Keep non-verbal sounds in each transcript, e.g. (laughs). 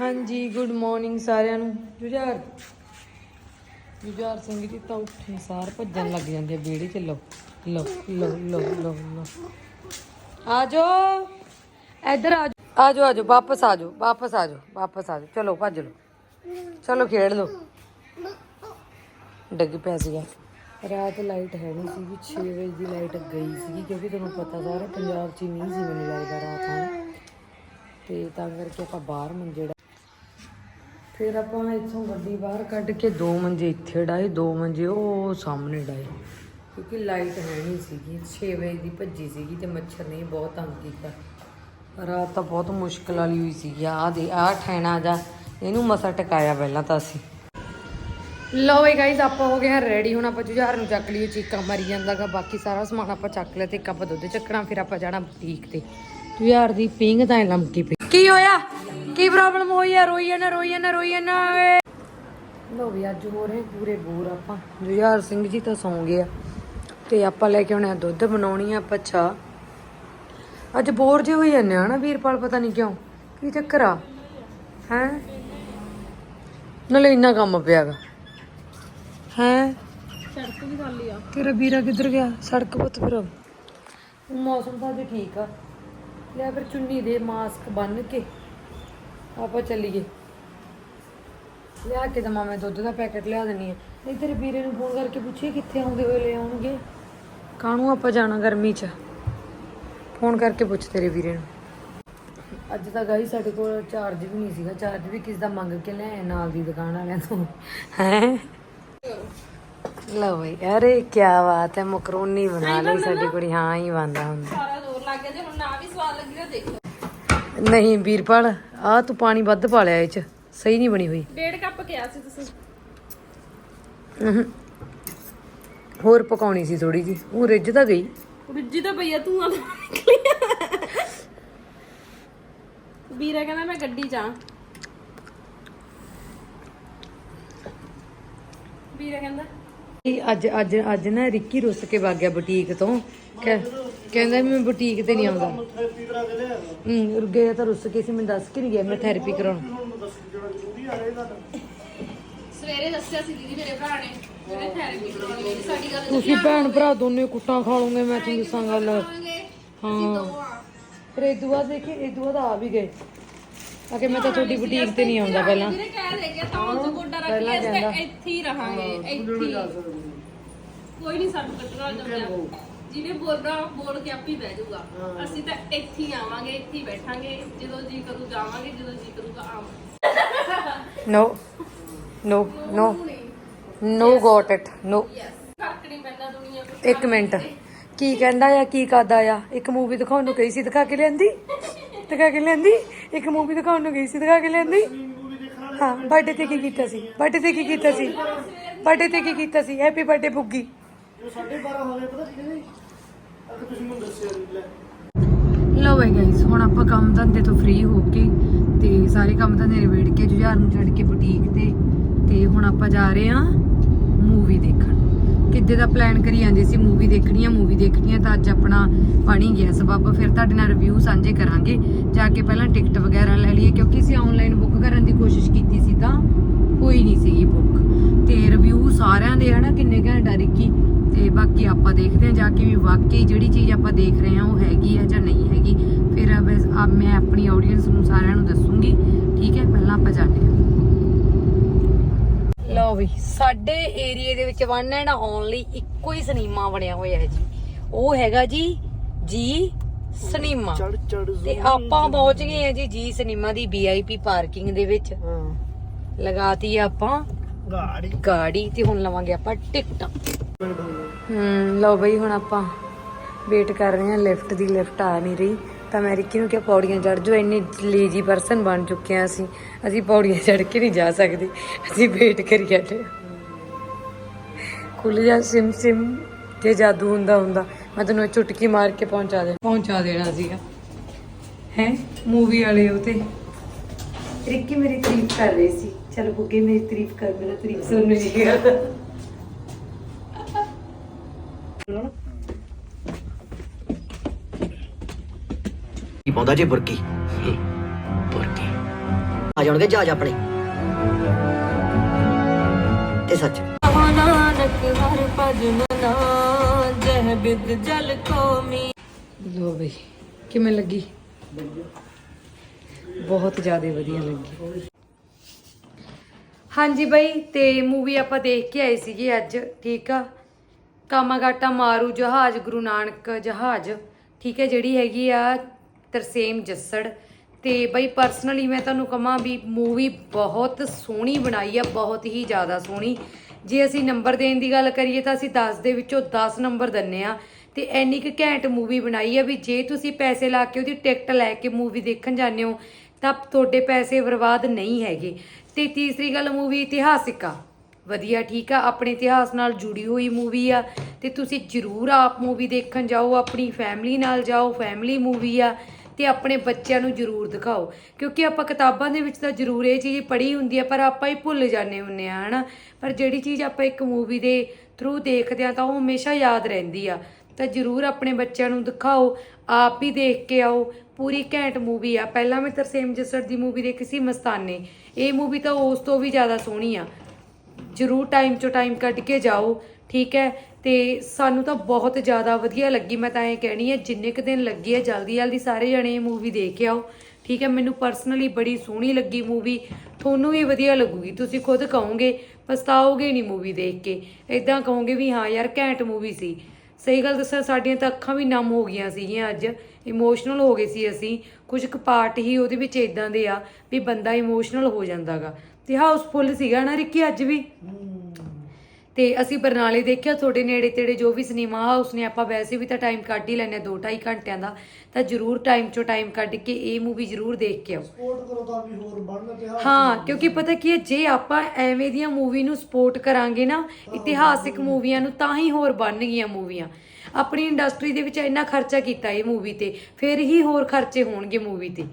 ਹਾਂਜੀ good morning ਸਾਰਿਆਂ ਨੂੰ। ਜੁਝਾਰ। ਜੁਝਾਰ ਸਿੰਘ ਜੀ ਤਾਂ ਉੱਠੇ, ਸਾਰ ਭੱਜਣ ਲੱਗ ਜਾਂਦੇ ਆ 'ਚ। ਲੋ ਲੋ ਲੋ ਲੋ ਲੋ ਲੋ ਆ ਇੱਧਰ ਆ ਜਾਓ। ਆ ਵਾਪਸ ਆ ਵਾਪਸ ਆ ਵਾਪਸ ਆ ਚਲੋ, ਭੱਜ ਲਓ। ਚਲੋ, ਖੇਡ ਲੋ ਡਿੱਗ ਪਿਆ ਸੀਗਾ। ਰਾਤ ਲਾਈਟ ਹੈ ਨਹੀਂ ਸੀਗੀ 6 ਵਜੇ ਦੀ ਲਾਈਟ ਗਈ ਸੀਗੀ, ਕਿਉਂਕਿ ਤੁਹਾਨੂੰ ਪਤਾ ਸਾਰਾ ਪੰਜਾਬ 'ਚ ਨਹੀਂ ਸੀ, ਮੈਨੂੰ ਲੱਗਦਾ ਰਾਤ ਨੂੰ। ਤੇ ਤਾਂ ਕਰਕੇ ਆਪਾਂ ਬਾਹਰ ਮੰਜੇ ਫਿਰ ਆਪਾਂ ਇੱਥੋਂ ਗੱਡੀ ਬਾਹਰ ਕੱਢ ਕੇ ਦੋ ਮੰਜੇ ਇੱਥੇ ਡਾਏ, ਦੋ ਮੰਜੇ ਉਹ ਸਾਹਮਣੇ ਡਾਏ। ਕਿਉਂਕਿ ਲਾਈਟ ਹੈ ਨਹੀਂ ਸੀਗੀ 6 ਵਜੇ ਦੀ ਭੱਜੀ ਸੀਗੀ ਤੇ ਮੱਛਰ ਨੇ ਬਹੁਤ ਤੰਗ ਕੀਤਾ। ਰਾਤ ਤਾਂ ਬਹੁਤ ਮੁਸ਼ਕਲ ਵਾਲੀ ਹੋਈ ਸੀਗੀ। ਆਹ ਦੇ, ਆਹ ਠੈਣਾ ਜਾ, ਇਹਨੂੰ ਮਸਾ ਟਕਾਇਆ ਪਹਿਲਾਂ ਤਾਂ ਅਸੀਂ। ਲਓ ਵੀ ਗਾਈਜ਼ ਆਪਾਂ ਹੋ ਗਏ ਹਾਂ ਰੈਡੀ ਹੁਣ ਆਪਾਂ ਜੁਝਾਰ ਨੂੰ ਚੱਕ ਲਈਏ, ਚੀਕਾਂ ਮਾਰੀ ਜਾਂਦਾਗਾ ਬਾਕੀ ਸਾਰਾ ਸਮਾਨ ਆਪਾਂ ਚੱਕ ਲਿਆ ਤੇ ਇੱਕ ਆਪਾਂ ਦੁੱਧ ਚੱਕਣਾ, ਫਿਰ ਆਪਾਂ ਜਾਣਾ ਬੁਟੀਕ ਤੇ। ਜੁਝਾਰ ਦੀ ਪਿੰਗ ਤਾਂ ਲੰਮਕੀ ਪਈ। ਕੀ ਹੋਇਆ? ਕੀ ਪ੍ਰੋਬਲਮ ਹੋਈ ਆ? ਰੋਈ ਨਾ ਰੋਈ ਨਾ ਰੋਈ ਨਾ ਲਓ ਵੀ ਅੱਜ ਹੋ ਰਹੇ ਪੂਰੇ ਬੋਰ ਆਪਾਂ। ਜੁਝਾਰ ਸਿੰਘ ਜੀ ਤਾਂ ਸੌਂ ਗਏ ਆ। ਤੇ ਆਪਾਂ ਲੈ ਕੇ ਆਉਣੇ ਦੁੱਧ ਬਣਾਉਣੀ ਆ ਆਪਾਂ ਚਾਹ। ਅੱਜ ਬੋਰ ਜੇ ਹੋਈ ਜਾਂਦੇ ਆ ਨਾ ਵੀਰਪਾਲ, ਪਤਾ ਨਹੀਂ ਕਿਉਂ? ਕੀ ਚੱਕਰ ਆ? ਹੈ? ਨਾਲੇ ਇੰਨਾ ਕੰਮ ਪਿਆਗਾ ਹੈ? ਸੜਕ ਵੀ ਖਾਲੀ ਆ ਤੇਰਾ ਵੀਰਾ ਕਿੱਧਰ ਗਿਆ? ਸੜਕ ਪੁੱਤ ਫਿਰ। ਮੌਸਮ ਤਾਂ ਅੱਜ ਠੀਕ ਆ। ਲੈ ਫਿਰ ਚੁੰਨੀ ਦੇ ਮਾਸਕ ਬੰਨ ਕੇ। ਆਪਾਂ ਚੱਲੀਏ। ਲਿਆ ਕੇ ਦਮਾ ਮੈਂ ਦੁੱਧ ਦਾ ਪੈਕੇਟ ਲਿਆ ਦਿੰਨੀ ਆ ਨਹੀਂ ਤੇਰੇ ਵੀਰੇ ਨੂੰ ਫੋਨ ਕਰਕੇ ਪੁੱਛੀਏ ਕਿੱਥੇ ਆਉਂਦੇ ਹੋਏ ਲੈ ਆਉਣਗੇ। ਕਾਹਨੂੰ ਆਪਾਂ ਜਾਣਾ ਗਰਮੀ 'ਚ? ਫੋਨ ਕਰਕੇ ਪੁੱਛ ਤੇਰੇ ਵੀਰੇ ਨੂੰ। ਅੱਜ ਤਾਂ ਗਾਈ ਸਾਡੇ ਕੋਲ ਚਾਰਜ ਵੀ ਨਹੀਂ ਸੀਗਾ। ਚਾਰਜ ਵੀ ਕਿਸ ਦਾ ਮੰਗ ਕੇ ਲੈ ਆਏ ਨਾਲ ਦੀ ਦੁਕਾਨ ਵਾਲਿਆਂ ਤੋਂ। ਹੈ? ਲਓ ਬਈ ਅਰੇ ਕੀ ਬਾਤ ਹੈ ਮਕਰੋਨੀ ਬਣਾ ਲਈ ਸਾਡੀ ਕੁੜੀ। ਹਾਂ ਹੀ ਬੰਦਾ ਹੁੰਦਾ ਸਾਰਾ ਜ਼ੋਰ ਲੱਗ ਗਿਆ ਜੇ ਹੁਣ ਨਾ ਵੀ ਸਵਾਦ ਲੱਗੀ ਤਾਂ ਦੇਖ ਨਹੀਂ ਵੀਰਪਾਲ ਆ ਤੂੰ ਪਾਣੀ ਵੱਧ ਪਾ ਲਿਆ ਇਹ ਚ ਸਹੀ ਨਹੀਂ ਬਣੀ ਹੋਈ। ਡੇਢ ਕੱਪ ਕਿਹਾ ਸੀ ਤੁਸੀਂ। ਅਹੰ। ਹੋਰ ਪਕਾਉਣੀ ਸੀ ਥੋੜੀ ਜੀ ਉਹ ਰਿੱਝ ਤਾਂ ਗਈ। ਰਿੱਜੀ ਤਾਂ ਪਈਆ ਤੂੰ ਆ ਵੀਰਾ ਕਹਿੰਦਾ ਮੈਂ ਗੱਡੀ ਜਾ ਵੀਰਾ ਕਹਿੰਦਾ ਅੱਜ ਅੱਜ ਅੱਜ ਨਾ ਰਿੱਕੀ ਰੁੱਸ ਕੇ ਵਗ ਗਿਆ ਬੁਟੀਕ ਤੋਂ। ਕਹਿ- ਕਹਿੰਦਾ ਵੀ ਮੈਂ ਬੁਟੀਕ ਤੇ ਨਹੀਂ ਆਉਂਦਾ। ਹੂੰ ਰੁ ਗਿਆ ਤਾਂ ਰੁੱਸ ਕੇ ਸੀ ਮੈਨੂੰ ਦੱਸ ਕੇ ਨਹੀਂ ਗਿਆ ਮੈਂ ਥੈਰੇਪੀ ਕਰਾਉਣ। ਸਵੇਰੇ ਦੱਸਿਆ ਸੀ ਦੀਦੀ ਮੇਰੇ ਭਰਾ ਨੇ ਜਿਹੜੇ ਥੈਰੇਪੀ ਕਰਾਉਣੀ ਹੈ ਸਾਡੀ ਗੱਲ ਤੁਸੀਂ ਭੈਣ ਭਰਾ ਦੋਨੇ ਕੁੱਟਾਂ ਖਾ ਲਓਗੇ ਮੈਂ ਤੁਹਾਨੂੰ ਦੱਸਾਂ ਗੱਲ ਕਰਾਂਗੇ ਹਾਂ। ਫਿਰ ਇਦੋਂ ਬਾਅਦ ਦੇਖੀ ਇਦੋਂ ਬਾਅਦ ਆ ਵੀ ਗਏ। ਆ ਕਿ ਮੈਂ ਤਾਂ ਤੁਹਾਡੀ ਬੁਟੀਕ ਤੇ ਨਹੀਂ ਆਉਂਦਾ ਪਹਿਲਾਂ। ਵੀਰੇ ਕਹਿ ਦੇ ਗਿਆ ਤਾਂ ਉਹ ਗੋਡਾ ਰੱਖ ਕੇ ਅਸੀਂ ਤਾਂ ਇੱਥੇ ਹੀ ਰਹਾਂਗੇ ਇੱਥੇ ਹੀ। ਕੋਈ ਨਹੀਂ ਸਾਨੂੰ ਕੱਟਣਾ ਜੰਮਿਆ ਜਿਹਨੇ ਬੋਲਣਾ ਬੋਲ ਕੇ ਆਪੀ ਬਹਿ ਜਾਊਗਾ। ਅਸੀਂ ਤਾਂ ਇੱਥੇ ਹੀ ਆਵਾਂਗੇ ਇੱਥੇ ਹੀ ਬੈਠਾਂਗੇ। ਜਦੋਂ ਜੀ ਕਰੂ ਜਾਵਾਂਗੇ ਜਦੋਂ ਜੀ ਕਰੂਗਾ ਆਵਾਂਗੇ। No no no no got it ਨੋ ਫ਼ਰਕ ਨਹੀਂ ਪੈਂਦਾ ਦੁਨੀਆ ਨੂੰ ਇੱਕ ਮਿੰਟ। ਕੀ ਕਹਿੰਦਾ ਆ ਕੀ ਕਰਦਾ ਆ? ਇੱਕ ਮੂਵੀ ਦਿਖਾਉਣ ਨੂੰ ਗਈ ਸੀ ਦਿਖਾ ਕੇ ਲਿਆਂਦੀ? ਦਿਖਾ ਕੇ ਲਿਆਂਦੀ? ਇੱਕ ਮੂਵੀ ਦਿਖਾਉਣ ਨੂੰ ਗਈ ਸੀ ਦਿਖਾ ਕੇ ਲਿਆਂਦੀ? ਹਾਂ ਬਰਥਡੇ ਤੇ ਕੀ ਕੀਤਾ ਸੀ? ਬਰਥਡੇ ਤੇ ਕੀ ਕੀਤਾ ਸੀ? ਬਰਥਡੇ ਤੇ ਕੀ ਕੀਤਾ ਸੀ? ਹੈਪੀ ਬਰਥਡੇ ਬੁੱਗੀ ਲੋ। ਬਈ ਗਾਇਸ ਹੁਣ ਆਪਾਂ ਕੰਮ ਧੰਦੇ ਤੋਂ ਫ੍ਰੀ ਹੋ ਕੇ ਤੇ ਸਾਰੇ ਕੰਮ ਧੰਦੇ ਨਿਬੇੜ ਕੇ ਜੁਝਾਰ ਨੂੰ ਛੱਡ ਕੇ ਬੁਟੀਕ ਤੇ ਤੇ ਹੁਣ ਆਪਾਂ ਜਾ ਰਹੇ ਹਾਂ ਮੂਵੀ ਦੇਖਣ। ਕਿੱਦੇ ਦਾ ਪਲਾਨ ਕਰੀ ਜਾਂਦੇ ਸੀ ਮੂਵੀ ਦੇਖਣੀ ਆ ਮੂਵੀ ਦੇਖਣੀ ਆ, ਤਾਂ ਅੱਜ ਆਪਣਾ ਬਣੀ ਗਿਆ ਸਬੱਬ। ਫਿਰ ਤੁਹਾਡੇ ਨਾਲ ਰਿਵਿਊ ਸਾਂਝੇ ਕਰਾਂਗੇ। ਜਾ ਕੇ ਪਹਿਲਾਂ ਟਿਕਟ ਵਗੈਰਾ ਲੈ ਲਈਏ, ਕਿਉਂਕਿ ਅਸੀਂ ਆਨਲਾਈਨ ਬੁੱਕ ਕਰਨ ਦੀ ਕੋਸ਼ਿਸ਼ ਕੀਤੀ ਸੀ ਤਾਂ ਹੋਈ ਨਹੀਂ ਸੀਗੀ ਬੁੱਕ ਤੇ ਰਿਵਿਊ ਸਾਰਿਆਂ ਦੇ ਹਨਾ ਕਿੰਨੇ ਘੰਟਾ ਰਿੱਕੀ ਤੇ ਬਾਕੀ ਆਪਾਂ ਦੇਖਦੇ ਹਾਂ ਜਾ ਕੇ ਵੀ ਵਾਕਈ ਜਿਹੜੀ ਚੀਜ਼ ਆਪਾਂ ਦੇਖ ਰਹੇ ਹਾਂ ਉਹ ਹੈਗੀ ਹੈ ਜਾਂ ਨਹੀਂ ਹੈਗੀ। ਫਿਰ ਮੈਂ ਆਪਣੀ ਆਡੀਅנס ਨੂੰ ਸਾਰਿਆਂ ਨੂੰ ਦੱਸੂਗੀ। ਠੀਕ ਹੈ, ਪਹਿਲਾਂ ਆਪਾਂ ਜਾਂਦੇ ਹਾਂ। ਲਓ ਵੀ ਸਾਡੇ ਏਰੀਏ ਦੇ ਵਿੱਚ ਵਨ ਐਂਡ ਓਨਲੀ ਇੱਕੋ ਹੀ ਸਿਨੇਮਾ ਬਣਿਆ ਹੋਇਆ ਹੈ ਜੀ। ਉਹ ਹੈਗਾ ਜੀ ਜੀ ਸਿਨੇਮਾ। ਤੇ ਆਪਾਂ ਪਹੁੰਚ ਗਏ ਹਾਂ ਜੀ ਜੀ ਸਿਨੇਮਾ ਦੀ ਵੀਆਈਪੀ ਪਾਰਕਿੰਗ ਦੇ ਵਿੱਚ। ਲਗਾਤੀ ਆਪਾਂ ਗਾੜੀ। ਗਾੜੀ ਤੇ ਹੁਣ ਲਵਾਂਗੇ ਆਪਾਂ ਟਿਕਟਾਂ। ਹੂੰ ਲਓ ਬਈ ਹੁਣ ਆਪਾਂ ਵੇਟ ਕਰ ਰਹੇ ਹਾਂ ਲਿਫਟ ਦੀ ਲਿਫਟ ਆ ਨਹੀਂ ਰਹੀ। ਤਾਂ ਮੈਂ ਰਿੱਕੀ ਨੂੰ ਕਿਹਾ ਪੌੜੀਆਂ ਚੜ ਜਾਓ ਇੰਨੇ ਲੇਜੀ ਪਰਸਨ ਬਣ ਚੁੱਕੇ ਆ ਅਸੀਂ। ਅਸੀਂ ਪੌੜੀਆਂ ਚੜ ਕੇ ਨਹੀਂ ਜਾ ਸਕਦੇ। ਅਸੀਂ ਵੇਟ ਕਰੀ ਜਾਂਦੇ। ਖੁੱਲ ਜਾ ਸਿਮ ਸਿਮ ਜੇ ਜਾਦੂ ਹੁੰਦਾ ਹੁੰਦਾ। ਮੈਂ ਤੈਨੂੰ ਚੁਟਕੀ ਮਾਰ ਕੇ ਪਹੁੰਚਾ ਦੇ ਪਹੁੰਚਾ ਦੇਣਾ ਸੀਗਾ। ਹੈ? ਮੂਵੀ ਵਾਲੇ ਉਹ ਤੇ। ਰਿੱਕੀ ਮੇਰੀ ਤਾਰੀਫ ਕਰ ਰਹੀ ਸੀ। ਚਲ ਬੁੱਗੇ ਮੇਰੀ ਤਾਰੀਫ ਕਰ ਮੇਰਾ ਤਾਰੀਫ ਸੁਣਨ ਨਹੀਂ ਗਿਆ (laughs) ਕੀ ਪਾਉਂਦਾ ਜੇ ਬੁਰਕੀ? ਬੁਰਕੀ। ਆ ਜਾਣਗੇ ਜਹਾਜ਼ ਆਪਣੇ। ਤੇ ਸੱਚ। ਨਾਨਕ ਹਰ ਭਜ ਮਨਾ ਜਹ ਬਿਦ ਜਲ ਕੋਮੀ ਲੋ ਬਈ ਕਿਵੇਂ ਲੱਗੀ? ਬਹੁਤ ਜ਼ਿਆਦਾ ਵਧੀਆ ਲੱਗੀ। ਹਾਂਜੀ ਬਈ ਤੇ ਮੂਵੀ ਆਪਾਂ ਦੇਖ ਕੇ ਆਏ ਸੀਗੇ ਅੱਜ ਠੀਕ ਆ? ਕਾਮਾਗਾਟਾ ਮਾਰੂ ਜਹਾਜ਼ ਗੁਰੂ ਨਾਨਕ ਜਹਾਜ਼ ਠੀਕ ਹੈ ਜਿਹੜੀ ਹੈਗੀ ਆ ਤਰਸੇਮ ਜੱਸੜ। ਤੇ ਬਈ ਪਰਸਨਲੀ ਮੈਂ ਤੁਹਾਨੂੰ ਕਹਾਂ ਵੀ ਮੂਵੀ ਬਹੁਤ ਸੋਹਣੀ ਬਣਾਈ ਆ, ਬਹੁਤ ਹੀ ਜ਼ਿਆਦਾ ਸੋਹਣੀ। ਜੇ ਅਸੀਂ ਨੰਬਰ ਦੇਣ ਦੀ ਗੱਲ ਕਰੀਏ ਤਾਂ ਅਸੀਂ 10 ਦੇ ਵਿੱਚੋਂ 10 ਨੰਬਰ ਦਿੰਨੇ ਆ। ਤੇ ਐਨੀ ਕੁ ਘੈਂਟ ਮੂਵੀ ਬਣਾਈ ਆ ਵੀ ਜੇ ਤੁਸੀਂ ਪੈਸੇ ਲਾ ਕੇ ਉਹਦੀ ਟਿਕਟ ਲੈ ਕੇ ਮੂਵੀ ਦੇਖਣ ਜਾਂਦੇ ਹੋ, ਤਾਂ ਤੁਹਾਡੇ ਪੈਸੇ ਬਰਬਾਦ ਨਹੀਂ ਹੈਗੇ। ਤੇ ਤੀਸਰੀ ਗੱਲ ਮੂਵੀ ਇਤਿਹਾਸਿਕ ਆ। ਵਧੀਆ ਠੀਕ ਆ, ਆਪਣੇ ਇਤਿਹਾਸ ਨਾਲ ਜੁੜੀ ਹੋਈ ਮੂਵੀ ਆ। ਤੇ ਤੁਸੀਂ ਜਰੂਰ ਆਪ ਮੂਵੀ ਦੇਖਣ ਜਾਓ, ਆਪਣੀ ਫੈਮਿਲੀ ਨਾਲ ਜਾਓ ਫੈਮਿਲੀ ਮੂਵੀ ਆ। ਤੇ ਆਪਣੇ ਬੱਚਿਆਂ ਨੂੰ ਜਰੂਰ ਦਿਖਾਓ। ਕਿਉਂਕਿ ਆਪਾਂ ਕਿਤਾਬਾਂ ਦੇ ਵਿੱਚ ਤਾਂ ਜਰੂਰ ਇਹ ਚੀਜ਼ ਪੜ੍ਹੀ ਹੁੰਦੀ ਆ ਪਰ ਆਪਾਂ ਹੀ ਭੁੱਲ ਜਾਂਦੇ ਹੁੰਨੇ ਆ ਹਨਾ? ਪਰ ਜਿਹੜੀ ਚੀਜ਼ ਆਪਾਂ ਇੱਕ ਮੂਵੀ ਦੇ ਥਰੂ ਦੇਖਦੇ ਆ ਤਾਂ ਉਹ ਹਮੇਸ਼ਾ ਯਾਦ ਰਹਿੰਦੀ ਆ। ਤਾਂ ਜਰੂਰ ਆਪਣੇ ਬੱਚਿਆਂ ਨੂੰ ਦਿਖਾਓ, ਆਪ ਵੀ ਦੇਖ ਕੇ ਆਓ। ਪੂਰੀ ਘੈਂਟ ਮੂਵੀ ਆ। ਪਹਿਲਾਂ ਮੈਂ ਤਰਸੇਮ ਜੱਸੜ ਦੀ ਮੂਵੀ ਦੇਖੀ ਸੀ ਮਸਤਾਨੇ। ਇਹ ਮੂਵੀ ਤਾਂ ਉਸ ਤੋਂ ਵੀ ਜ਼ਿਆਦਾ ਸੋਹਣੀ ਆ। ਜਰੂਰ ਟਾਈਮ ਚੋਂ ਟਾਈਮ ਕੱਢ ਕੇ ਜਾਓ, ਠੀਕ ਹੈ? ਤੇ ਸਾਨੂੰ ਤਾਂ ਬਹੁਤ ਜ਼ਿਆਦਾ ਵਧੀਆ ਲੱਗੀ, ਮੈਂ ਤਾਂ ਇਹ ਕਹਿਣੀ ਹੈ, ਜਿੰਨੇ ਕੁ ਦਿਨ ਲੱਗੀ ਹੈ, ਜਲਦੀ ਜਲਦੀ ਸਾਰੇ ਜਣੇ ਇਹ ਮੂਵੀ ਦੇਖ ਕੇ ਆਓ। ਠੀਕ ਹੈ, ਮੈਨੂੰ ਪਰਸਨਲੀ ਬੜੀ ਸੋਹਣੀ ਲੱਗੀ ਮੂਵੀ ਤੁਹਾਨੂੰ ਵੀ ਵਧੀਆ ਲੱਗੂਗੀ, ਤੁਸੀਂ ਖੁਦ ਕਹੋਗੇ, ਪਛਤਾਓਗੇ ਨਹੀਂ ਮੂਵੀ ਦੇਖ ਕੇ। ਇਦਾਂ ਕਹੋਗੇ ਵੀ ਹਾਂ ਯਾਰ, ਘੈਂਟ ਮੂਵੀ ਸੀ। ਸਹੀ ਗੱਲ ਦੱਸਾਂ, ਸਾਡੀਆਂ ਤਾਂ ਅੱਖਾਂ ਵੀ ਨਮ ਹੋ ਗਈਆਂ ਸੀਗੀਆਂ ਅੱਜ। ਇਮੋਸ਼ਨਲ ਹੋ ਗਏ ਸੀ ਅਸੀਂ। ਕੁਝ ਕੁ ਪਾਰਟ ਹੀ ਉਹਦੇ ਵਿੱਚ ਇਦਾਂ ਦੇ ਆ, ਵੀ ਬੰਦਾ ਇਮੋਸ਼ਨਲ ਹੋ ਜਾਂਦਾਗਾ। ਤੇ ਹਾਊਸਫੁੱਲ ਸੀਗਾ ਨਾ ਰਿੱਕੀ ਅੱਜ ਵੀ? ਤੇ ਅਸੀਂ ਬਰਨਾਲੇ ਦੇਖਿਆ ਤੁਹਾਡੇ ਨੇੜੇ ਤੇੜੇ ਜੋ ਵੀ ਸਿਨੇਮਾ ਹਾਊਸ ਨੇ ਆਪਾਂ ਵੈਸੇ ਵੀ ਤਾਂ ਟਾਈਮ ਕੱਢ ਹੀ ਲੈਨੇ 2.5 ਘੰਟਿਆਂ ਦਾ। ਤਾਂ ਜਰੂਰ ਟਾਈਮ ਚੋਂ ਟਾਈਮ ਕੱਢ ਕੇ ਇਹ ਮੂਵੀ ਜਰੂਰ ਦੇਖ ਕੇ ਆਓ। ਸਪੋਰਟ ਕਰੋ ਤਾਂ ਵੀ ਹੋਰ ਬਣਨ ਤੇ ਹਾਂ ਕਿਉਂਕਿ ਪਤਾ ਕੀ ਹੈ ਜੇ ਆਪਾਂ ਐਵੇਂ ਦੀਆਂ ਮੂਵੀ ਨੂੰ ਸਪੋਰਟ ਕਰਾਂਗੇ ਨਾ ਇਤਿਹਾਸਿਕ ਮੂਵੀਆਂ ਨੂੰ ਤਾਂ ਹੀ ਹੋਰ ਬਣਨਗੀਆਂ ਮੂਵੀਆਂ ਆਪਣੀ ਇੰਡਸਟਰੀ ਦੇ ਵਿੱਚ ਇੰਨਾ ਖਰਚਾ ਕੀਤਾ ਇਹ ਮੂਵੀ ਤੇ ਫਿਰ ਹੀ ਹੋਰ ਖਰਚੇ ਹੋਣਗੇ ਮੂਵੀ ਤੇ।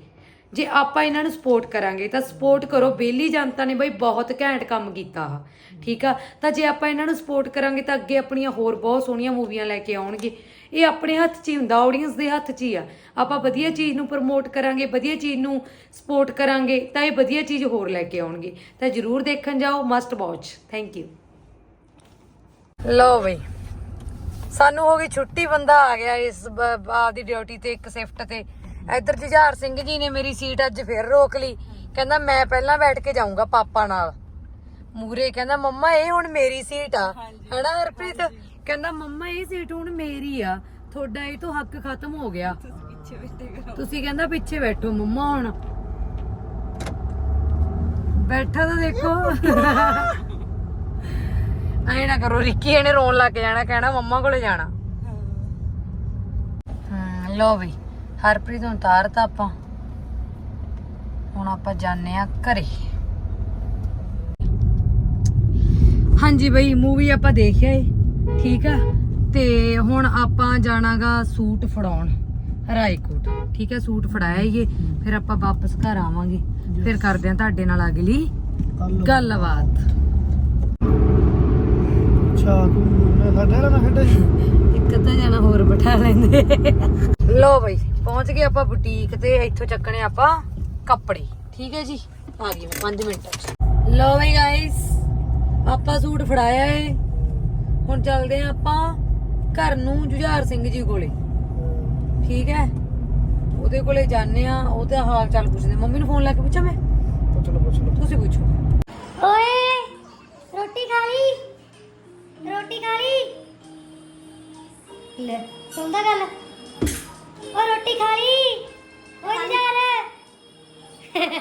ਜੇ ਆਪਾਂ ਇਹਨਾਂ ਨੂੰ ਸਪੋਰਟ ਕਰਾਂਗੇ, ਤਾਂ ਸਪੋਰਟ ਕਰੋ। ਬੇਲੀ ਜਨਤਾ ਨੇ ਬਈ ਬਹੁਤ ਘੈਂਟ ਕੰਮ ਕੀਤਾ ਆ, ਠੀਕ ਆ? ਤਾਂ ਜੇ ਆਪਾਂ ਇਹਨਾਂ ਨੂੰ ਸਪੋਰਟ ਕਰਾਂਗੇ, ਤਾਂ ਅੱਗੇ ਆਪਣੀਆਂ ਹੋਰ ਬਹੁਤ ਸੋਹਣੀਆਂ ਮੂਵੀਆਂ ਲੈ ਕੇ ਆਉਣਗੇ। ਇਹ ਆਪਣੇ ਹੱਥ 'ਚ ਹੀ ਹੁੰਦਾ ਆਡੀਅנס ਦੇ ਹੱਥ 'ਚ ਹੀ ਆ। ਆਪਾਂ ਵਧੀਆ ਚੀਜ਼ ਨੂੰ ਪ੍ਰਮੋਟ ਕਰਾਂਗੇ, ਵਧੀਆ ਚੀਜ਼ ਨੂੰ ਸਪੋਰਟ ਕਰਾਂਗੇ, ਤਾਂ ਇਹ ਵਧੀਆ ਚੀਜ਼ ਹੋਰ ਲੈ ਕੇ ਆਉਣਗੇ। ਤਾਂ ਜਰੂਰ ਦੇਖਣ ਜਾਓ ਮਸਟ ਵਾਚ ਥੈਂਕ ਯੂ ਲੋ ਬਈ, ਸਾਨੂੰ ਹੋ ਗਈ ਛੁੱਟੀ, ਬੰਦਾ ਆ ਗਿਆ ਇਸ ਬ- ਆਪਦੀ ਡਿਊਟੀ ਤੇ, ਇੱਕ ਸ਼ਿਫਟ ਤੇ। ਇੱਧਰ ਜੁਝਾਰ ਸਿੰਘ ਜੀ ਨੇ ਮੇਰੀ ਸੀਟ ਅੱਜ ਫਿਰ ਰੋਕ ਲਈ। ਕਹਿੰਦਾ ਮੈਂ ਪਹਿਲਾਂ ਬੈਠ ਕੇ ਜਾਊਂਗਾ ਪਾਪਾ ਨਾਲ। ਮੂਰੇ ਕਹਿੰਦਾ ਮੰਮਾ ਇਹ ਹੁਣ ਮੇਰੀ ਸੀਟ ਆ। ਹਨਾ ਹਰਪ੍ਰੀਤ? ਕਹਿੰਦਾ ਮੰਮਾ ਇਹ ਸੀਟ ਹੁਣ ਮੇਰੀ ਆ। ਤੁਹਾਡਾ ਇਹ ਤੋਂ ਹੱਕ ਖਤਮ ਹੋ ਗਿਆ। ਤੁਸੀਂ ਕਹਿੰਦਾ ਪਿੱਛੇ ਬੈਠੋ ਮੰਮਾ ਹੁਣ। ਬੈਠਾ ਤਾਂ ਦੇਖੋ। ਐ ਨਾ ਕਰੋ ਰਿੱਕੀ ਇਹਨੇ ਰੋਣ ਲੱਗ ਜਾਣਾ ਕਹਿਣਾ ਮੰਮਾ ਕੋਲੇ ਜਾਣਾ। ਹਾਂ। ਲੋ ਬਈ। ਹਰਪ੍ਰੀਤ ਨੂੰ ਉਤਾਰਤਾ ਆਪਾਂ ਹੁਣ ਆਪਾਂ ਜਾਣੇ ਆ ਘਰੇ। ਹਾਂਜੀ ਬਈ ਮੂਵੀ ਆਪਾਂ ਦੇਖਿਆ ਏ, ਠੀਕ ਆ? ਤੇ ਹੁਣ ਆਪਾਂ ਜਾਣਾਗਾ ਸੂਟ ਫੜਾਉਣ, ਰਾਏਕੋਟ, ਠੀਕ ਹੈ ਸੂਟ ਫੜਾਇਆ ਈਏ ਫਿਰ ਆਪਾਂ ਵਾਪਸ ਘਰ ਆਵਾਂਗੇ। ਫਿਰ ਕਰਦੇ ਆ ਤੁਹਾਡੇ ਨਾਲ ਅਗਲੀ ਗੱਲਬਾਤ। ਅੱਛਾ, ਤੂੰ ਮੈਂ ਸਾਡੇ ਨਾ ਖੇਡੇ ਇੱਕ ਅੱਧਾ ਜਣਾ ਹੋਰ ਬਿਠਾ ਲੈਂਦੇ। ਲੋ ਬਈ ਪਹੁੰਚ ਗਏ ਆਪਾਂ ਬੁਟੀਕ ਤੇ ਇੱਥੋਂ ਚੱਕਣੇ ਆਪਾਂ ਕੱਪੜੇ। ਠੀਕ ਹੈ ਜੀ? ਆ ਗਈ ਮੈਂ 5 ਮਿੰਟਾਂ। ਚ ਲੋ ਬਈ ਗਾਇਸ ਆਪਾਂ ਸੂਟ ਫੜਾਇਆ ਏ। ਹੁਣ ਚੱਲਦੇ ਆ ਆਪਾਂ ਘਰ ਨੂੰ ਜੁਝਾਰ ਸਿੰਘ ਜੀ ਕੋਲੇ। ਠੀਕ ਹੈ? ਉਹਦੇ ਕੋਲੇ ਜਾਂਦੇ ਆ ਉਹਦਾ ਹਾਲ ਚਾਲ ਪੁੱਛਦੇ। ਮੰਮੀ ਨੂੰ ਫੋਨ ਲਾ ਕੇ ਪੁੱਛਾਂ ਮੈਂ? ਪੁੱਛ ਲਓ ਪੁੱਛ ਲਓ। ਤੁਸੀਂ ਪੁੱਛੋ। ਓਏ ਰੋਟੀ ਖਾ ਲਈ? ਰੋਟੀ ਖਾ ਲਈ? ਲੈ, ਸੁਣਦਾ ਗੱਲ? ਓ ਰੋਟੀ ਖਾ ਲਈ? ਓਏ ਯਾਰ। (laughs)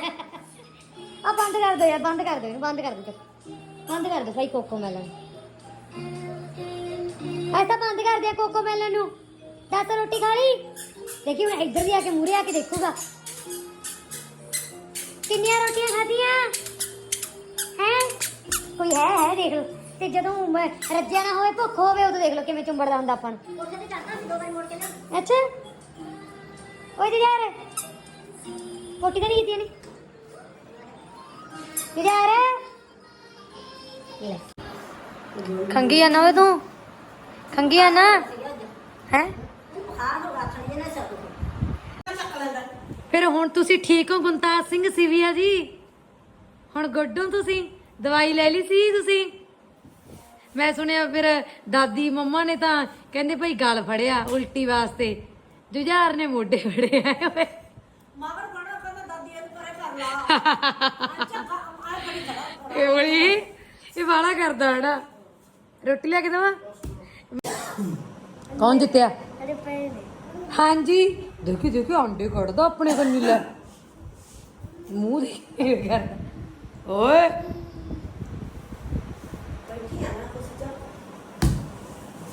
ਆ ਬੰਦ ਕਰ ਦੋ ਯਾਰ, ਬੰਦ ਕਰ ਦੋ, ਬੰਦ ਕਰ ਦੋ। ਬੰਦ ਕਰ ਦੋ ਭਾਈ ਕੋਕੋ ਮੈਲਨ। ਐਸਾ ਬੰਦ ਕਰ ਦਿਆ ਕੋਕੋ ਮੈਲਨ ਨੂੰ। ਦੱਸ ਰੋਟੀ ਖਾ ਲਈ? ਦੇਖੀ ਹੁਣ ਇੱਧਰ ਵੀ ਆ ਕੇ ਮੂਰੇ ਆ ਕੇ ਦੇਖੂਗਾ। ਕਿੰਨੀਆਂ ਰੋਟੀਆਂ ਖਾਧੀਆਂ? ਹੈ? ਕੋਈ ਹੈ ਹੈ ਦੇਖ ਲਓ। ਤੇ ਜਦੋਂ ਮ- ਰੱਜਿਆ ਨਾ ਹੋਵੇ ਭੁੱਖ ਹੋਵੇ ਉਦੋਂ ਦੇਖ ਲਓ ਕਿਵੇਂ ਚੁੰਬੜਦਾ ਹੁੰਦਾ ਆਪਾਂ ਨੂੰ। ਅੱਛਾ। ਓਏ ਤੇ ਯਾਰ ਰੋਟੀ ਤਾਂ ਨਹੀਂ ਕੀਤੀ ਨੇ ਤੇ ਯਾਰ ਲੈ। ਖੰਗੀ ਆ ਨਾ ਓਏ ਤੂੰ। ਖੰਗੀ ਆ ਨਾ। ਹੈ? ਫਿਰ ਹੁਣ ਤੁਸੀਂ ਠੀਕ ਹੋ ਗੁੰਤਾਜ ਸਿੰਘ ਸਿਵੀਆ ਜੀ? ਹੁਣ ਗੁੱਡੂ ਤੁਸੀਂ? ਦਵਾਈ ਲੈ ਲਈ ਸੀ ਤੁਸੀਂ? ਮੈਂ ਸੁਣਿਆ ਫਿਰ ਦਾਦੀ ਮੰਮਾ ਨੇ ਤਾਂ ਕਹਿੰਦੇ ਭਾਈ ਗਲ ਫੜਿਆ ਉਲਟੀ ਵਾਸਤੇ। ਜੁਝਾਰ ਨੇ ਮੋਢੇ ਫੜੇ ਆਏ ਮਗਰ ਬਣਾ ਕਹਿੰਦਾ ਦਾਦੀ ਇਹਨੂੰ ਪਰੇ ਕਰ ਲਾ। ਅੱਛਾ ਆ ਬੜੀ ਖੜਾ ਇਹ ਬੜੀ ਇਹ ਬਾਲਾ ਕਰਦਾ ਹਨਾ ਰੋਟੀ ਲੈ ਕੇ ਦੇਵਾਂ? ਕੌਣ ਜਿੱਤਿਆ? ਅਰੇ ਪਏ ਨੇ। ਹਾਂਜੀ। ਦੇਖੀ ਦੇਖੀ ਆਂਡੇ ਕੱਢਦਾ ਆਪਣੇ ਕੰਨੀ ਲੈ। ਮੂੰਹ ਦੇ ਓਏ।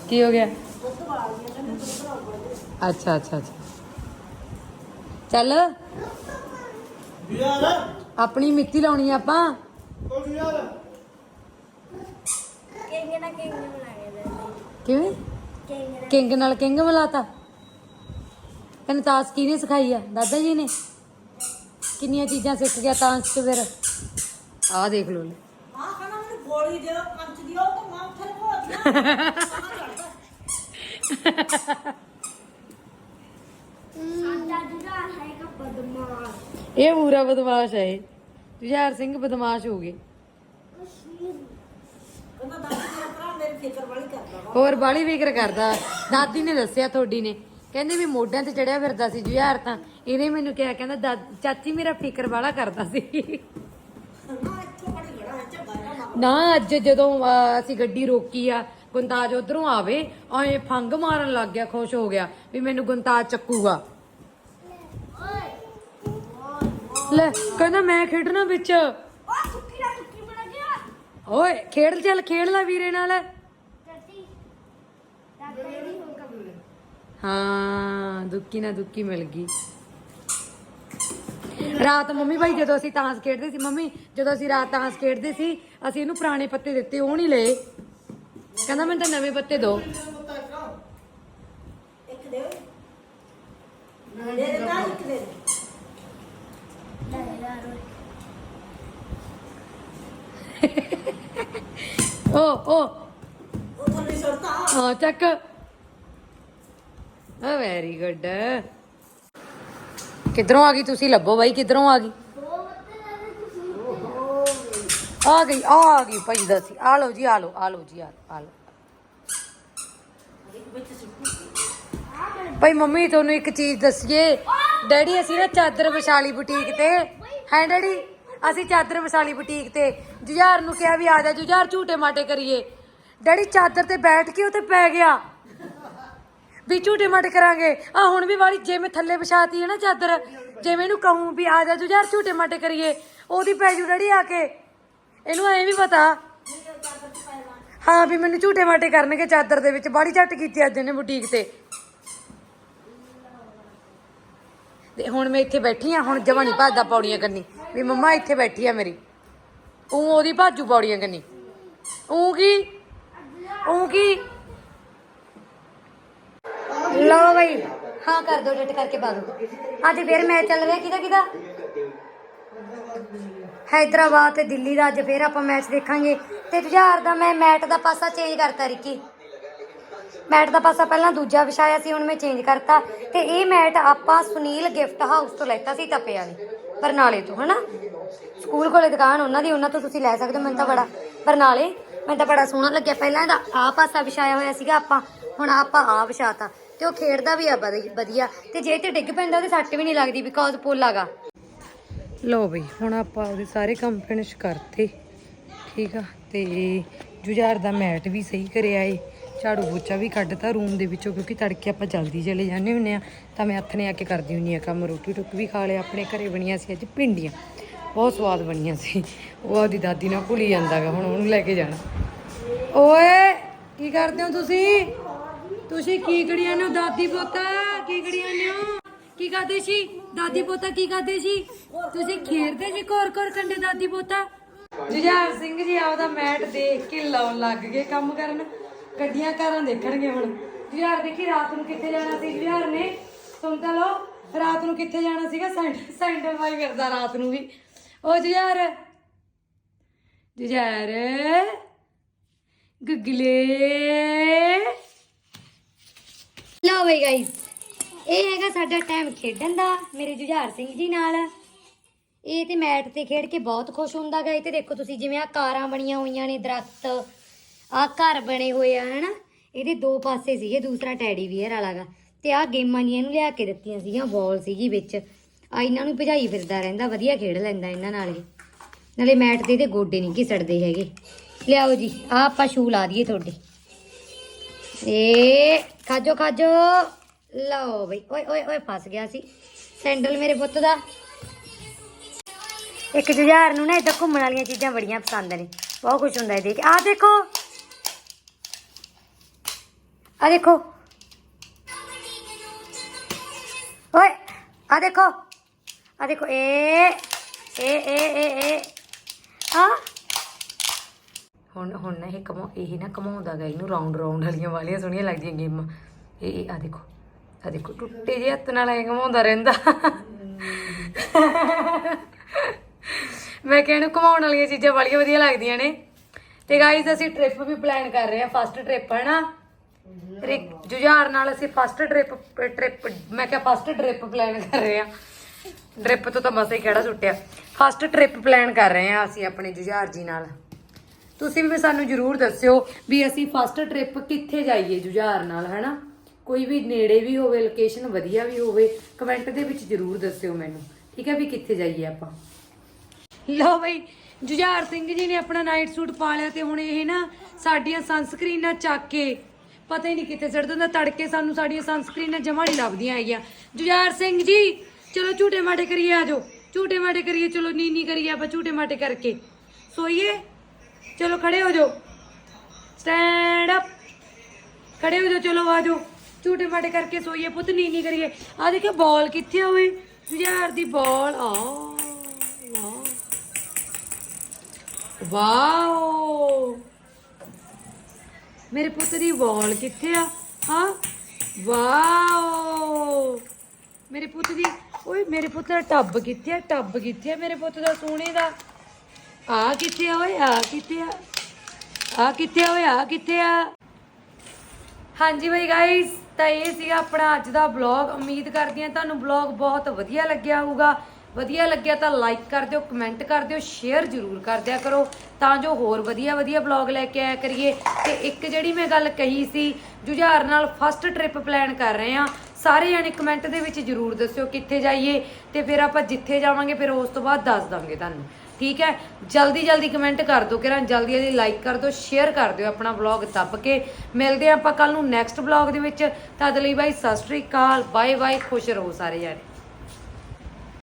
ਕੀ ਹੋ ਗਿਆ? ਅੱਛਾ ਅੱਛਾ ਅੱਛਾ। ਚੱਲ। ਯਾਰ ਆਪਣੀ ਮਿੱਤੀ ਲਾਉਣੀ ਆ ਆਪਾਂ। ਉਹ ਯਾਰ ਕਿੰਗ ਨਾ ਕਿੰਗ ਦੇ ਕਿਵੇਂ? ਕਿੰਗ ਕਿੰਗ ਨਾਲ ਕਿੰਗ ਮਿਲਾਤਾ। ਤੈਨੂੰ ਤਾਸ ਕਿਹਨੇ ਸਿਖਾਈ ਆ? ਦਾਦਾ ਜੀ ਨੇ। ਕਿੰਨੀਆਂ ਚੀਜ਼ਾਂ ਸਿੱਖ ਗਿਆ ਤਾਂਸ ਚ ਫਿਰ। ਆਹ ਦੇਖ ਲਓ। ਲੈ। ਹਾਂ ਕਹਿੰਦਾ ਮੈਨੂੰ ਗੋਲੀ ਦਿਓ ਕੰਚ ਦਿਓ ਤੇ ਮੈਂ ਪਹੁੰਚ ਗਿਆ ਸਾਡਾ ਜੁੜਾ ਹੈਗਾ ਬਦਮਾਸ਼ ਇਹ ਪੂਰਾ ਬਦਮਾਸ਼ ਹੈ ਇਹ। ਜੁਝਾਰ ਸਿੰਘ ਬਦਮਾਸ਼ ਹੋ ਗਏ। ਕਹਿੰਦਾ ਦਾਦੀ ਤੇਰਾ ਭਰਾ ਮੇਰੀ ਫਿਕਰ ਵਾਲੀ ਕਰਦਾ ਵਾ। ਹੋਰ ਬਾਲੀ ਫਿਕਰ ਕਰਦਾ। ਦਾਦੀ ਨੇ ਦੱਸਿਆ ਤੁਹਾਡੀ ਨੇ। ਕਹਿੰਦੇ ਵੀ ਮੋਢਿਆਂ ਤੇ ਚੜਿਆ ਫਿਰਦਾ ਸੀ ਜੁਝਾਰ ਤਾਂ। ਇਹਨੇ ਮੈਨੂੰ ਕਿਹਾ ਕਹਿੰਦਾ ਦਾਦ- ਚਾਚੀ ਮੇਰਾ ਫਿਕਰ ਵਾਲਾ ਕਰਦਾ ਸੀ। ਨਾ ਇੱਥੋਂ ਬੜੀ ਖੜਾ ਹੈ ਝੱਗਾ ਜਿਹਾ ਮਗਰ ਨਾ ਅੱਜ ਜਦੋਂ ਅਹ, ਅਸੀਂ ਗੱਡੀ ਰੋਕੀ ਆ ਗੁੰਤਾਜ ਉਧਰੋਂ ਆਵੇ ਐ ਫੰਗ ਮਾਰਨ ਲੱਗ ਗਿਆ ਖੁਸ਼ ਹੋ ਗਿਆ ਵੀ ਮੈਨੂੰ ਗੁੰਤਾਜ ਚੱਕੂਗਾ। ਲੈ ਕਹਿੰਦਾ ਮੈਂ ਖੇਡਣਾ ਵਿੱਚ। ਓਏ ਖੇਡ ਚੱਲ ਖੇਡ ਲੈ ਵੀਰੇ ਨਾਲ। ਹਾਂ ਦੁੱਕੀ ਨਾ ਦੁੱਕੀ ਮਿਲ ਗਈ। ਰਾਤ ਮੰਮੀ ਭਾਈ ਜਦੋਂ ਅਸੀਂ ਤਾਂਸ ਖੇਡਦੇ ਸੀ ਮੰਮੀ ਜਦੋਂ ਅਸੀਂ ਰਾਤ ਤਾਂਸ ਖੇਡਦੇ ਸੀ ਅਸੀਂ ਇਹਨੂੰ ਪੁਰਾਣੇ ਪੱਤੇ ਦਿੱਤੇ ਉਹ ਨਹੀਂ ਲਏ। ਕਹਿੰਦਾ ਮੈਨੂੰ ਤਾਂ ਨਵੇਂ ਪੱਤੇ ਦਿਓ ਇੱਕ ਦੇ। ਦੇ ਦੇ ਤਾਂ ਇੱਕ ਦੇ। ਦੇ ਓ ਓ। ਉਹ ਥੱਲੇ ਸੁੱਟਤਾ ਹਾਂ ਚੱਕ। ਆ ਵੈਰੀ ਗੁੱਡ ਕਿੱਧਰੋਂ ਆ ਗਈ ਤੁਸੀਂ? ਲੱਭੋ ਬਾਈ ਕਿੱਧਰੋਂ ਆ ਗਈ? ਆ ਗਈ ਆ ਗਈ ਭਾਈ ਦੱਸੀ। ਆ ਲਓ ਜੀ, ਆ ਲਓ ਆ ਲਓ ਜੀ, ਆ ਆ ਲਓ। ਭਾਈ ਮੰਮੀ, ਤੁਹਾਨੂੰ ਇੱਕ ਚੀਜ਼ ਦੱਸੀਏ। ਡੈਡੀ, ਅਸੀਂ ਨਾ ਚਾਦਰ ਵਿਸ਼ਾਲੀ ਬੁਟੀਕ ਤੇ। ਹੈ ਡੈਡੀ? ਅਸੀਂ ਚਾਦਰ ਵਿਸ਼ਾਲੀ ਬੁਟੀਕ ਤੇ। ਜੁਝਾਰ ਨੂੰ ਕਿਹਾ ਵੀ ਆ ਜਾ, ਜੁਝਾਰ ਝੂਟੇ ਮਾਟੇ ਕਰੀਏ। ਡੈਡੀ, ਚਾਦਰ ਤੇ ਬੈਠ ਕੇ ਉੱਤੇ ਪੈ ਗਿਆ। ਵੀ ਝੂਟੇ ਮਾਟੇ ਕਰਾਂਗੇ। ਆ ਹੁਣ ਵੀ ਵਾਲੀ ਜਿਵੇਂ ਥੱਲੇ ਵਿਛਾਤੀ ਹੈ ਨਾ ਚਾਦਰ, ਜਿਵੇਂ ਇਹਨੂੰ ਕਹੂੰ ਵੀ ਆ ਜਾ, ਜੁਝਾਰ ਝੂਟੇ ਮਾਟੇ ਕਰੀਏ। ਉਹਦੀ ਪੈ ਜੂ ਡੈਡੀ ਆ ਕੇ। ਇਹਨੂੰ ਐ ਵੀ ਪਤਾ। ਹਾਂ ਵੀ ਮੈਨੂੰ ਝੂਟੇ ਮਾਟੇ ਕਰਨਗੇ ਚਾਦਰ ਦੇ ਵਿੱਚ। ਬਾੜੀ ਝੱਟ ਕੀਤੀ ਅੱਜ ਇਹਨੇ ਬੁਟੀਕ ਤੇ। ਤੇ ਹੁਣ ਮੈਂ ਇੱਥੇ ਬੈਠੀ ਆ ਹੁਣ ਜਮਾ ਨਹੀਂ ਭੱਜਦਾ ਪੌੜੀਆਂ ਕੰਨੀ। ਵੀ ਮੰਮਾ ਇੱਥੇ ਬੈਠੀ ਆ ਮੇਰੀ। ਉਹ ਉਹਦੀ ਭਾਜੂ ਪੌੜੀਆਂ ਕੰਨੀ। ਉਹ ਕੀ? ਉਹ ਕੀ? ਲਓ ਬਈ। ਹਾਂ ਕਰ ਦੋ ਡੇਟ ਕਰਕੇ ਪਾ ਦੋ। ਅੱਜ ਫੇਰ ਮੈਚ ਚੱਲ ਰਿਹਾ। ਕਿਹਦਾ ਕਿਹਦਾ? ਹੈਦਰਾਬਾਦ ਤੇ ਦਿੱਲੀ ਦਾ ਅੱਜ ਫੇਰ ਆਪਾਂ ਮੈਚ ਦੇਖਾਂਗੇ ਤੇ ਜੁਝਾਰ ਦਾ ਮੈਂ ਮੈਟ ਦਾ ਪਾਸਾ ਚੇਂਜ ਕਰਤਾ ਰਿੱਕੀ ਮੈਟ ਦਾ ਪਾਸਾ ਪਹਿਲਾਂ ਦੂਜਾ ਵਿਛਾਇਆ ਸੀ ਹੁਣ ਮੈਂ ਚੇਂਜ ਕਰਤਾ ਤੇ ਇਹ ਮੈਟ ਆਪਾਂ ਸੁਨੀਲ ਗਿਫਟ ਹਾਊਸ ਤੋਂ ਲੈਤਾ ਸੀ ਤਪੇ ਵਾਲੀ ਬਰਨਾਲੇ ਤੋਂ ਹਨਾ ਸਕੂਲ ਕੋਲੇ ਦੁਕਾਨ ਉਹਨਾਂ ਦੀ ਉਹਨਾਂ ਤੋਂ ਤੁਸੀਂ ਲੈ ਸਕਦੇ ਹੋ ਮੈਨੂੰ ਤਾਂ ਬੜਾ ਬਰਨਾਲੇ ਮੈਨੂੰ ਤਾਂ ਬੜਾ ਸੋਹਣਾ ਲੱਗਿਆ ਪਹਿਲਾਂ ਇਹਦਾ ਆਹ ਪਾਸਾ ਵਿਛਾਇਆ ਹੋਇਆ ਸੀਗਾ ਆਪਾਂ ਹੁਣ ਆਪਾਂ ਆਹ ਵਿਛਾਤਾ ਤੇ ਉਹ ਖੇਡਦਾ ਵੀ ਆ ਵਧੀ- ਵਧੀਆ ਤੇ ਜੇ ਤੇ ਡਿੱਗ ਪੈਂਦਾ ਉਹਦੇ ਸੱਟ ਵੀ ਨਹੀਂ ਲੱਗਦੀ ਬਿਕੋਜ਼ ਪੋਲਾਗਾ ਲਓ ਬਈ, ਹੁਣ ਆਪਾਂ ਉਹਦੇ ਸਾਰੇ ਕੰਮ ਫਿਨਿਸ਼ ਕਰਤੇ। ਠੀਕ ਆ? ਤੇ ਜੁਝਾਰ ਦਾ ਮੈਟ ਵੀ ਸਹੀ ਕਰਿਆ ਏ। ਝਾੜੂ ਪੋਚਾ ਵੀ ਕੱਢਤਾ ਰੂਮ ਦੇ ਵਿੱਚੋਂ, ਕਿਉਂਕਿ ਤੜਕੇ ਆਪਾਂ ਜਲਦੀ ਚਲੇ ਜਾਂਦੇ ਹੁੰਨੇ ਆ। ਤਾਂ ਮੈਂ ਹੱਥ ਨੇ ਆ ਕੇ ਕਰਦੀ ਹੁੰਨੀ ਆ ਕੰਮ। ਰੋਟੀ ਟੁੱਕ ਵੀ ਖਾ ਲਿਆ, ਆਪਣੇ ਘਰੇ ਬਣੀਆਂ ਸੀ ਅੱਜ ਭਿੰਡੀਆਂ। ਬਹੁਤ ਸਵਾਦ ਬਣੀਆਂ ਸੀ। ਉਹ ਉਹਦੀ ਦਾਦੀ ਨਾਲ ਭੁੱਲੀ ਜਾਂਦਾਗਾ ਹੁਣ ਉਹਨੂੰ ਲੈ ਕੇ ਜਾਣਾ। ਓਏ, ਕੀ ਕਰਦੇ ਹੋ ਤੁਸੀਂ? ਤੁਸੀਂ ਕੀ ਕੜੀਆਂ ਨੇ ਦਾਦੀ ਪੋਤਾ, ਕੀ ਕੜੀਆਂ ਨੇ ਕੀ ਕਰਦੇ ਸੀ? ਦਾਦੀ ਪੋਤਾ ਕੀ ਕਰਦੇ ਸੀ? ਤੁਸੀਂ ਖੇਡਦੇ ਸੀ ਕੋਰ ਕੋਰ ਕੰਡੇ ਦਾਦੀ ਪੋਤਾ? ਜੁਝਾਰ ਸਿੰਘ ਜੀ ਆਪਦਾ ਮੈਟ ਦੇਖ ਕੇ ਲਾਉਣ ਲੱਗ ਗਏ ਕੰਮ ਕਰਨ। ਗੱਡੀਆਂ ਕਾਰਾਂ ਦੇਖਣਗੇ ਹੁਣ। ਜੁਝਾਰ ਦੇਖੀ ਰਾਤ ਨੂੰ ਕਿੱਥੇ ਜਾਣਾ ਸੀ ਜੁਝਾਰ ਨੇ? ਸੁਣ ਤਾਂ ਲਓ ਰਾਤ ਨੂੰ ਕਿੱਥੇ ਜਾਣਾ ਸੀਗਾ? ਸੈਂਡਲ ਸੈਂਡਲ ਪਾਈ ਫਿਰਦਾ ਰਾਤ ਨੂੰ ਵੀ। ਉਹ ਜੁਝਾਰ ਜੁਝਾਰ ਗੁਗਲੇ। ਲਓ ਬਈ ਗਾਇਸ ਇਹ ਹੈਗਾ ਸਾਡਾ ਟਾਈਮ ਖੇਡਣ ਦਾ, ਮੇਰੇ ਜੁਝਾਰ ਸਿੰਘ ਜੀ ਨਾਲ। ਇਹ ਤੇ ਮੈਟ ਤੇ ਖੇਡ ਕੇ ਬਹੁਤ ਖੁਸ਼ ਹੁੰਦਾ ਗਾ। ਇਹ ਤੇ ਦੇਖੋ ਤੁਸੀਂ ਜਿਵੇਂ ਆ ਕਾਰਾਂ ਬਣੀਆਂ ਹੋਈਆਂ ਨੇ, ਦਰਖਤ ਆ ਘਰ ਬਣੇ ਹੋਏ ਆ, ਹਨਾ? ਇਹਦੇ ਦੋ ਪਾਸੇ ਸੀਗੇ, ਦੂਸਰਾ ਟੈਡੀ ਵੀਅਰ ਵਾਲਾ ਗਾ। ਤੇ ਆ ਗੇਮਾਂ ਜੀ ਇਹਨੂੰ ਲਿਆ ਕੇ ਦਿੱਤੀਆਂ ਸੀਗੀਆਂ, ਬਾਲ ਸੀਗੀ ਵਿੱਚ। ਆ ਇਹਨਾਂ ਨੂੰ ਭਜਾਈ ਫਿਰਦਾ ਰਹਿੰਦਾ, ਵਧੀਆ ਖੇਡ ਲੈਂਦਾ ਇਹਨਾਂ ਨਾਲ ਇਹ। ਨਾਲੇ ਮੈਟ ਤੇ ਇਹਦੇ ਗੋਡੇ ਨਹੀਂ ਘਿਸੜਦੇ ਹੈਗੇ। ਲਿਆਓ ਜੀ ਆ ਆਪਾਂ ਸ਼ੂ ਲਾ ਦਈਏ ਤੁਹਾਡੇ। ਏ ਖਾਜੋ ਖਾਜੋ। ਲਓ ਬਈ, ਓਏ ਓਏ ਓਏ, ਫਸ ਗਿਆ ਸੀ। ਸੈਂਡਲ ਮੇਰੇ ਪੁੱਤ ਦਾ। ਇੱਕ ਜੁਝਾਰ ਨੂੰ ਨਾ ਇਦਾਂ ਘੁੰਮਣ ਵਾਲੀਆਂ ਚੀਜ਼ਾਂ ਬੜੀਆਂ ਪਸੰਦ ਨੇ। ਬਹੁਤ ਖੁਸ਼ ਹੁੰਦਾ ਹੈ ਦੇਖ ਕੇ। ਆਹ ਦੇਖੋ। ਆ ਦੇਖੋ। ਓਏ, ਆ ਦੇਖੋ। ਆ ਦੇਖੋ, ਏ ਏ ਏ ਏ ਏ। ਆ। ਹੁਣ ਹੁਣ ਨਾ ਇਹ ਕਮਾ, ਇਹ ਨਾ ਕਮਾਉਂਦਾ ਗਾ, ਇਹਨੂੰ ਰਾਉਂਡ ਰਾਉਂਡ ਵਾਲੀਆਂ ਵਾਲੀਆਂ ਸੋਹਣੀਆਂ ਲੱਗਦੀਆਂ ਗੇਮਾਂ। ਇਹ ਇਹ ਆ ਦੇਖੋ। ਆ ਦੇਖੋ ਟੁੱਟੇ ਜਿਹੇ ਹੱਥ ਨਾਲ ਐ ਕਮਾਉਂਦਾ ਰਹਿੰਦਾ। ਮੈਂ ਕਹਿਣ ਨੂੰ ਵਾਲੀਆਂ ਚੀਜ਼ਾਂ ਬੜੀਆਂ ਵਧੀਆ ਲੱਗਦੀਆਂ ਨੇ। ਤੇ ਗਾਈਜ਼ ਅਸੀਂ ਟ੍ਰਿਪ ਵੀ ਪਲਾਨ ਕਰ ਰਹੇ ਹਾਂ ਫਸਟ ਟ੍ਰਿਪ ਹੈ ਨਾ ਰਿਕ ਜੁਝਾਰ ਨਾਲ ਅਸੀਂ ਫਸਟ ਟ੍ਰਿਪ ਟ੍ਰਿਪ ਮੈਂ ਕਿਹਾ ਫਸਟ ਟ੍ਰਿਪ ਪਲਾਨ ਕਰ ਰਹੇ ਹਾਂ। ਟ੍ਰਿਪ ਤੋਂ ਤਾਂ ਮਸਾ ਹੀ ਕਿਹੜਾ ਸੁੱਟਿਆ। ਫਸਟ ਟ੍ਰਿਪ ਪਲਾਨ ਕਰ ਰਹੇ ਹਾਂ ਅਸੀਂ ਆਪਣੇ ਜੁਝਾਰ ਜੀ ਨਾਲ। ਤੁਸੀਂ ਵੀ ਸਾਨੂੰ ਜਰੂਰ ਦੱਸਿਓ ਵੀ ਅਸੀਂ ਫਸਟ ਟ੍ਰਿਪ ਕਿੱਥੇ ਜਾਈਏ ਜੁਝਾਰ ਨਾਲ, ਹੈਨਾ? ਕੋਈ ਵੀ ਨੇੜੇ ਵੀ ਹੋਵੇ ਲੋਕੇਸ਼ਨ ਵਧੀਆ ਵੀ ਹੋਵੇ ਕਮੈਂਟ ਦੇ ਵਿੱਚ ਜਰੂਰ ਦੱਸਿਓ ਮੈਨੂੰ। ਠੀਕ ਹੈ ਵੀ ਕਿੱਥੇ ਜਾਈਏ ਆਪਾਂ? ਲਓ ਬਈ, ਜੁਝਾਰ ਸਿੰਘ ਜੀ ਨੇ ਆਪਣਾ ਨਾਈਟ ਸੂਟ ਪਾ ਲਿਆ ਤੇ ਹੁਣ ਇਹ ਨਾ ਸਾਡੀਆਂ ਸਨਸਕ੍ਰੀਨਾਂ ਚੱਕ ਕੇ, ਪਤਾ ਹੀ ਨਹੀਂ ਕਿੱਥੇ ਸੜ ਦਿੰਦਾ ਤੜਕੇ ਸਾਨੂੰ ਸਾਡੀਆਂ ਸਨਸਕ੍ਰੀਨਾਂ ਜਮਾ ਨਹੀਂ ਲੱਭਦੀਆਂ ਹੈਗੀਆਂ। ਜੁਝਾਰ ਸਿੰਘ ਜੀ, ਚਲੋ ਝੂਟੇ ਮਾਟੇ ਕਰੀਏ ਆਜੋ ਝੂਟੇ ਮਾਟੇ ਕਰੀਏ, ਚਲੋ ਨੀ ਨੀ ਕਰੀਏ ਆਪਾਂ ਝੂਟੇ ਮਾਟੇ ਕਰਕੇ। ਸੋਈਏ? ਚਲੋ ਖੜੇ ਹੋ ਜਾਓ। ਸਟੈਂਡ ਅਪ ਖੜੇ ਹੋ ਜਾਓ, ਚਲੋ ਆ ਜਾਓ। ਝੂਟੇ ਮਾਟੇ ਕਰਕੇ ਸੋਈਏ, ਪੁੱਤ ਨੀਨੀ ਕਰੀਏ। ਆ ਦੇਖਿਓ, ਬਾਲ ਕਿੱਥੇ ਹੋਵੇ ਓਏ? ਦੀ ਬਾਲ ਆ ਵਾਓ। ਮੇਰੇ ਪੁੱਤ ਦੀ ਵਾਲ ਕਿੱਥੇ ਆ? ਹਾਂ? ਵਾਓ। ਮੇਰੇ ਪੁੱਤ ਦੀ, ਓਏ, ਮੇਰੇ ਪੁੱਤ ਦਾ ਟੱਬ ਕਿੱਥੇ ਆ? ਟੱਬ ਕਿੱਥੇ ਆ ਮੇਰੇ ਪੁੱਤ ਦਾ ਸੋਹਣੇ ਦਾ? ਆ ਕਿੱਥੇ ਆ ਓਏ ਆ ਕਿੱਥੇ ਆ? ਆ ਕਿੱਥੇ ਆ ਓਏ ਆ ਕਿੱਥੇ ਆ? ਹਾਂਜੀ ਬਈ ਗਾਇਸ ਤਾਂ ਇਹ ਸੀਗਾ ਆਪਣਾ ਅੱਜ ਦਾ ਵਲੌਗ ਉਮੀਦ ਕਰਦੀ ਹਾਂ ਤੁਹਾਨੂੰ ਵਲੌਗ ਬਹੁਤ ਵਧੀਆ ਲੱਗਿਆ ਹੋਊਗਾ। ਵਧੀਆ ਲੱਗਿਆ ਤਾਂ ਲਾਈਕ ਕਰ ਦਿਓ ਕਮੈਂਟ ਕਰ ਦਿਓ ਸ਼ੇਅਰ ਜ਼ਰੂਰ ਕਰ ਦਿਆ ਕਰੋ। ਤਾਂ ਜੋ ਹੋਰ ਵਧੀਆ ਵਧੀਆ ਵਲੌਗ ਲੈ ਕੇ ਆਇਆ ਕਰੀਏ। ਤੇ ਇੱਕ ਜਿਹੜੀ ਮੈਂ ਗੱਲ ਕਹੀ ਸੀ, ਜੁਝਾਰ ਨਾਲ ਫਸਟ ਟ੍ਰਿਪ ਪਲਾਨ ਕਰ ਰਹੇ ਆ ਸਾਰੇ ਜਾਣੇ ਕਮੈਂਟ ਦੇ ਵਿੱਚ ਜ਼ਰੂਰ ਦੱਸਿਓ ਕਿੱਥੇ ਜਾਈਏ। ਤੇ ਫਿਰ ਆਪਾਂ ਜਿੱਥੇ ਜਾਵਾਂਗੇ, ਫਿਰ ਉਸ ਤੋਂ ਬਾਅਦ ਦੱਸ ਦਾਂਗੇ ਤੁਹਾਨੂੰ। ਠੀਕ ਹੈ? ਜਲਦੀ ਜਲਦੀ ਕਮੈਂਟ ਕਰ ਦਿਓ ਕਿਰਾਂ ਜਲਦੀ ਜਲਦੀ ਲਾਈਕ ਕਰ ਦਿਓ ਸ਼ੇਅਰ ਕਰ ਦਿਓ ਆਪਣਾ ਵਲੌਗ ਦੱਬ ਕੇ। ਮਿਲਦੇ ਹਾਂ ਆਪਾਂ ਕੱਲ ਨੂੰ ਨੈਕਸਟ ਵਲੌਗ ਦੇ ਵਿੱਚ। ਤਦ ਲਈ ਬਾਈ, ਸਤਿ ਸ਼੍ਰੀ ਅਕਾਲ ਬਾਏ ਬਾਏ ਖੁਸ਼ ਰਹੋ ਸਾਰੇ ਜਾਣੇ।